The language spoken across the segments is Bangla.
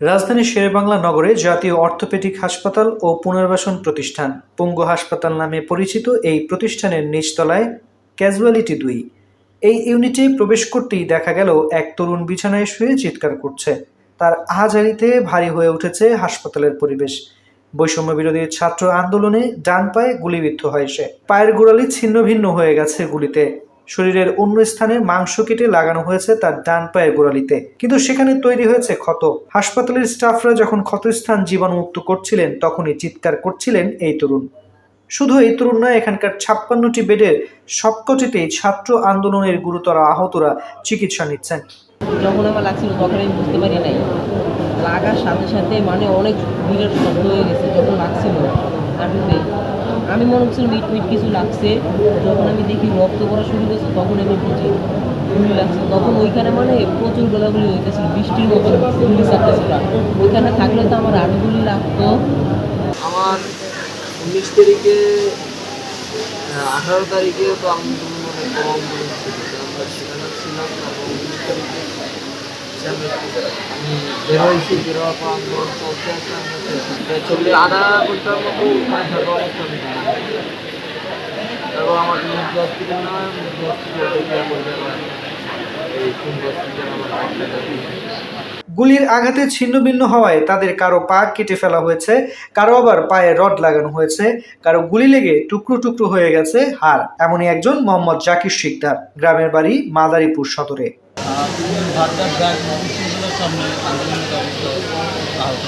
রাজধানীর শেরেবাংলা নগরে জাতীয় অর্থোপেডিক হাসপাতাল ও পুনর্বাসন প্রতিষ্ঠান, পঙ্গু হাসপাতাল নামে পরিচিত এই প্রতিষ্ঠানের নিচতলায় ক্যাজুয়ালিটি দুই। এই ইউনিটে প্রবেশ করতেই দেখা গেল, এক তরুণ বিছানায় শুয়ে চিৎকার করছে। তার আহাজারিতে ভারী হয়ে উঠেছে হাসপাতালের পরিবেশ। বৈষম্য বিরোধী ছাত্র আন্দোলনে ডান পায়ে গুলিবিদ্ধ হয় সে। পায়ের গোড়ালি ছিন্ন ভিন্ন হয়ে গেছে গুলিতে। শরীরের অন্য স্থানে মাংস কেটে লাগানো হয়েছে তার ডান পায়ের গোড়ালিতে। কিন্তু সেখানে তৈরি হয়েছে ক্ষত। হাসপাতালের স্টাফরা যখন ক্ষতস্থান জীবাণুমুক্ত করছিলেন, তখনই চিৎকার করছিলেন এই তরুণ। শুধু এই তরুণ নয়, এখানকার ছাপ্পান্নটি বেডের সবকটিতেই ছাত্র আন্দোলনের গুরুতর আহতরা চিকিৎসা নিচ্ছেন। যখন আমার লাগছিল, তখন আমি বুঝতে পারি নাই। লাগার সাথে সাথে মানে অনেক বিরাট শব্দ হয়ে গেছে, যখন লাগছিল। হাঁটুতে আমি মনে হচ্ছিল মিট মিট কিছু লাগছে, যখন আমি দেখি রক্ত পড়া শুরু করেছে তখন আমি বুঝি। লাগছে। তখন ওইখানে মানে প্রচুর গোলাগুলি হইতেছিল, বৃষ্টির মতো গুলি চাপতেছিল ওইখানে থাকলে তো আমার আরও গুলি লাগতো। আমার উনিশ তারিখে আঠারো তারিখে তো আমি সেখানে ছিলাম গুলির আঘাতে ছিন্নভিন্ন হওয়ায় তাদের কারও পা কেটে ফেলা হয়েছে, কারও আবার পায়ে রড লাগানো হয়েছে, কারও গুলি লেগে টুকরো টুকরো হয়ে গেছে হার এমনই একজন মোহাম্মদ জাকির শিকদার, গ্রামের বাড়ি মাদারীপুর সদরে। স্কুলগুলোর সামনে আন্দোলনের অবস্থা আহত।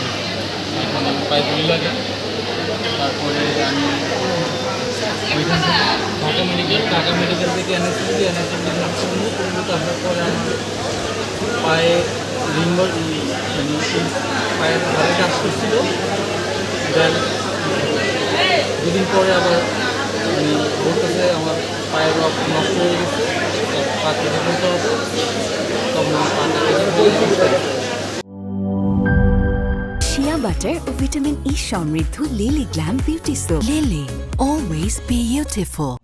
এখানে পায়ে গুলি লাগে তারপরে আমি ঢাকা মেডিকেল ঢাকা মেডিকেল থেকে এনএসএসি এনএসএসি পড়ল পড়ল তারপর পরে আমার পায়ে রিঙ্গ মানে পায়ের ধারে কাজ করছিল দেন দুদিন পরে আবার বলতেছে আমার পায়ের নষ্ট হয়ে গেছে pagkakatin Shea Butter Vitamin E Shamridhu Lily Glam Beauty Soap. Lily, always beautiful.